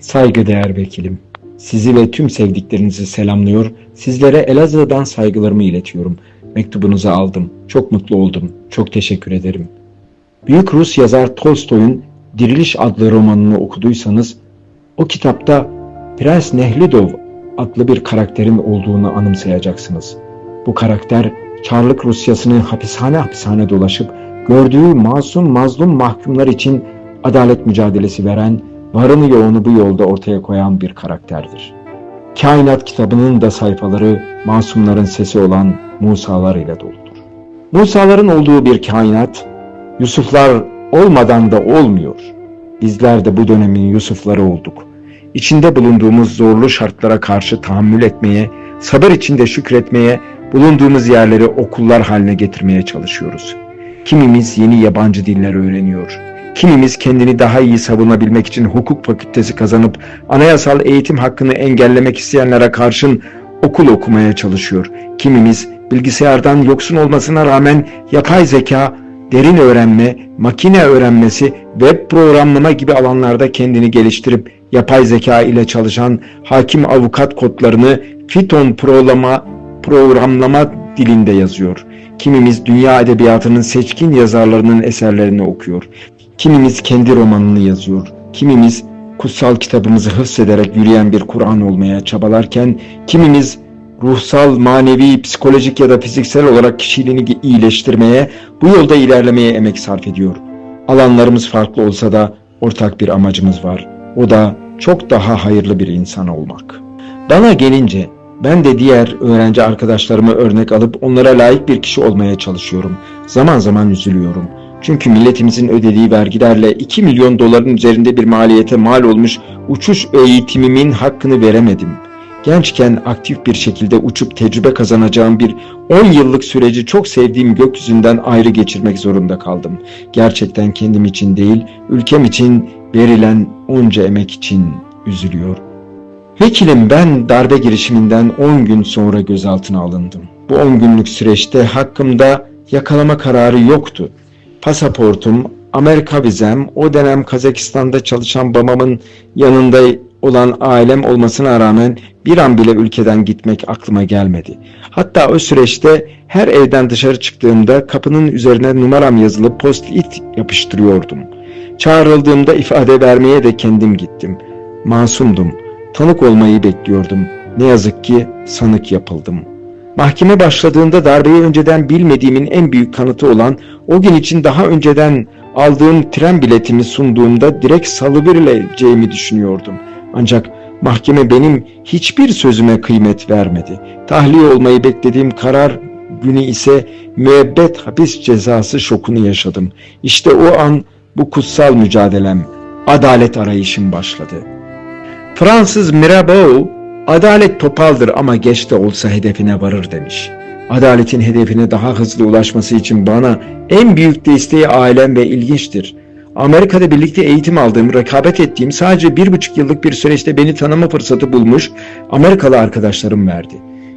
Saygıdeğer vekilim, sizi ve tüm sevdiklerinizi selamlıyor, sizlere Elazığ'dan saygılarımı iletiyorum. Mektubunuzu aldım, çok mutlu oldum, çok teşekkür ederim. Büyük Rus yazar Tolstoy'un Diriliş adlı romanını okuduysanız, o kitapta Prens Nehlidov adlı bir karakterin olduğunu anımsayacaksınız. Bu karakter Çarlık Rusyasını hapishane hapishane dolaşıp gördüğü masum mazlum mahkumlar için adalet mücadelesi veren, varını yoğunu bu yolda ortaya koyan bir karakterdir. Kainat kitabının da sayfaları masumların sesi olan Musalar ile doludur. Musaların olduğu bir kainat, Yusuflar olmadan da olmuyor. Bizler de bu dönemin Yusufları olduk. İçinde bulunduğumuz zorlu şartlara karşı tahammül etmeye, sabır içinde şükretmeye, bulunduğumuz yerleri okullar haline getirmeye çalışıyoruz. Kimimiz yeni yabancı diller öğreniyor. Kimimiz kendini daha iyi savunabilmek için hukuk fakültesi kazanıp anayasal eğitim hakkını engellemek isteyenlere karşın okul okumaya çalışıyor. Kimimiz bilgisayardan yoksun olmasına rağmen yapay zeka, derin öğrenme, makine öğrenmesi, web programlama gibi alanlarda kendini geliştirip yapay zeka ile çalışan hakim avukat kodlarını Python programa, programlama dilinde yazıyor. Kimimiz dünya edebiyatının seçkin yazarlarının eserlerini okuyor. Kimimiz kendi romanını yazıyor. Kimimiz kutsal kitabımızı hıfzederek yürüyen bir Kur'an olmaya çabalarken kimimiz ruhsal, manevi, psikolojik ya da fiziksel olarak kişiliğini iyileştirmeye, bu yolda ilerlemeye emek sarf ediyor. Alanlarımız farklı olsa da ortak bir amacımız var. O da çok daha hayırlı bir insan olmak. Bana gelince ben de diğer öğrenci arkadaşlarımı örnek alıp onlara layık bir kişi olmaya çalışıyorum. Zaman zaman üzülüyorum. Çünkü milletimizin ödediği vergilerle 2 milyon doların üzerinde bir maliyete mal olmuş uçuş eğitimimin hakkını veremedim. Gençken aktif bir şekilde uçup tecrübe kazanacağım bir 10 yıllık süreci çok sevdiğim gökyüzünden ayrı geçirmek zorunda kaldım. Gerçekten kendim için değil, ülkem için verilen onca emek için üzülüyor. Vekilim ben darbe girişiminden 10 gün sonra gözaltına alındım. Bu 10 günlük süreçte hakkımda yakalama kararı yoktu. Pasaportum, Amerika vizem, o dönem Kazakistan'da çalışan babamın yanında olan ailem olmasına rağmen bir an bile ülkeden gitmek aklıma gelmedi. Hatta o süreçte her evden dışarı çıktığımda kapının üzerine numaram yazılı post-it yapıştırıyordum. Çağrıldığımda ifade vermeye de kendim gittim. Masumdum. Tanık olmayı bekliyordum. Ne yazık ki sanık yapıldım. Mahkeme başladığında darbeyi önceden bilmediğimin en büyük kanıtı olan o gün için daha önceden aldığım tren biletimi sunduğumda direkt salıverileceğimi düşünüyordum. Ancak mahkeme benim hiçbir sözüme kıymet vermedi. Tahliye olmayı beklediğim karar günü ise müebbet hapis cezası şokunu yaşadım. İşte o an bu kutsal mücadelem, adalet arayışım başladı. Fransız Mirabeau, adalet topaldır ama geç de olsa hedefine varır demiş. Adaletin hedefine daha hızlı ulaşması için bana en büyük desteği ailem ve ilginçtir. Amerika'da birlikte eğitim aldığım, rekabet ettiğim sadece bir buçuk yıllık bir süreçte beni tanıma fırsatı bulmuş Amerikalı arkadaşlarım verdi.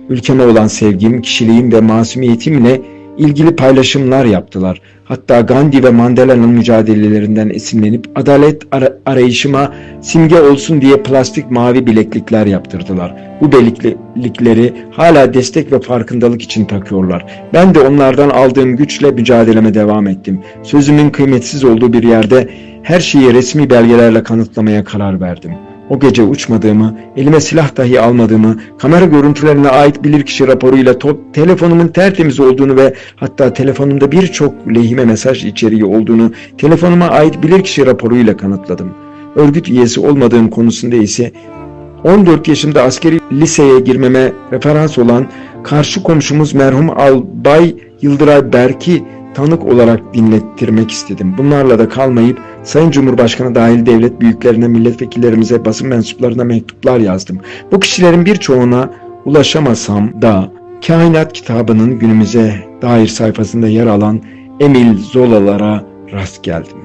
Ülkeme olan sevgim, kişiliğim ve masumiyetimle ilgili paylaşımlar yaptılar. Hatta Gandhi ve Mandela'nın mücadelelerinden esinlenip adalet ara- arayışıma simge olsun diye plastik mavi bileklikler yaptırdılar. Bu bileklikleri hala destek ve farkındalık için takıyorlar. Ben de onlardan aldığım güçle mücadeleme devam ettim. Sözümün kıymetsiz olduğu bir yerde her şeyi resmi belgelerle kanıtlamaya karar verdim. O gece uçmadığımı, elime silah dahi almadığımı, kamera görüntülerine ait bilirkişi raporuyla top, telefonumun tertemiz olduğunu ve hatta telefonumda birçok lehime mesaj içeriği olduğunu telefonuma ait bilirkişi raporuyla kanıtladım. Örgüt üyesi olmadığım konusunda ise 14 yaşımda askeri liseye girmeme referans olan karşı komşumuz merhum Albay Yıldıray Berk'i tanık olarak dinlettirmek istedim. Bunlarla da kalmayıp Sayın Cumhurbaşkanı dahil devlet büyüklerine, milletvekillerimize, basın mensuplarına mektuplar yazdım. Bu kişilerin birçoğuna ulaşamasam da Kainat kitabının günümüze dair sayfasında yer alan Emil Zola'lara rast geldim.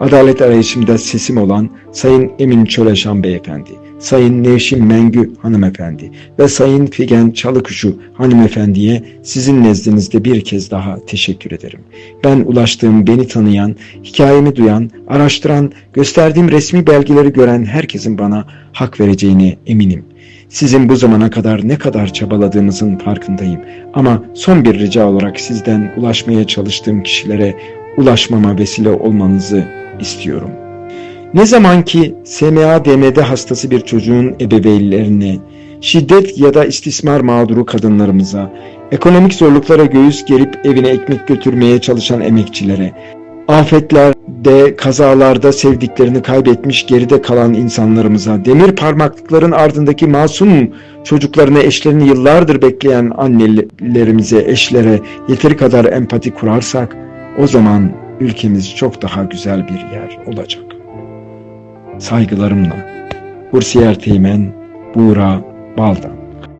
adalet arayışımda sesim olan Sayın Emin Çöleşan Beyefendi, Sayın Nevşin Mengü Hanımefendi ve Sayın Figen Çalıkuşu Hanımefendiye sizin nezdinizde bir kez daha teşekkür ederim. Ben ulaştığım, beni tanıyan, hikayemi duyan, araştıran, gösterdiğim resmi belgeleri gören herkesin bana hak vereceğine eminim. Sizin bu zamana kadar ne kadar çabaladığınızın farkındayım. Ama son bir rica olarak sizden ulaşmaya çalıştığım kişilere ulaşmama vesile olmanızı istiyorum. Ne zaman ki SMA-DMD hastası bir çocuğun ebeveynlerine, şiddet ya da istismar mağduru kadınlarımıza, ekonomik zorluklara göğüs gerip evine ekmek götürmeye çalışan emekçilere, afetlerde, kazalarda sevdiklerini kaybetmiş geride kalan insanlarımıza, demir parmaklıkların ardındaki masum çocuklarına eşlerini yıllardır bekleyen annelerimize, eşlere yeteri kadar empati kurarsak, o zaman ülkemiz çok daha güzel bir yer olacak. Saygılarımla. Bursiyer Teğmen, Buğra Baldan.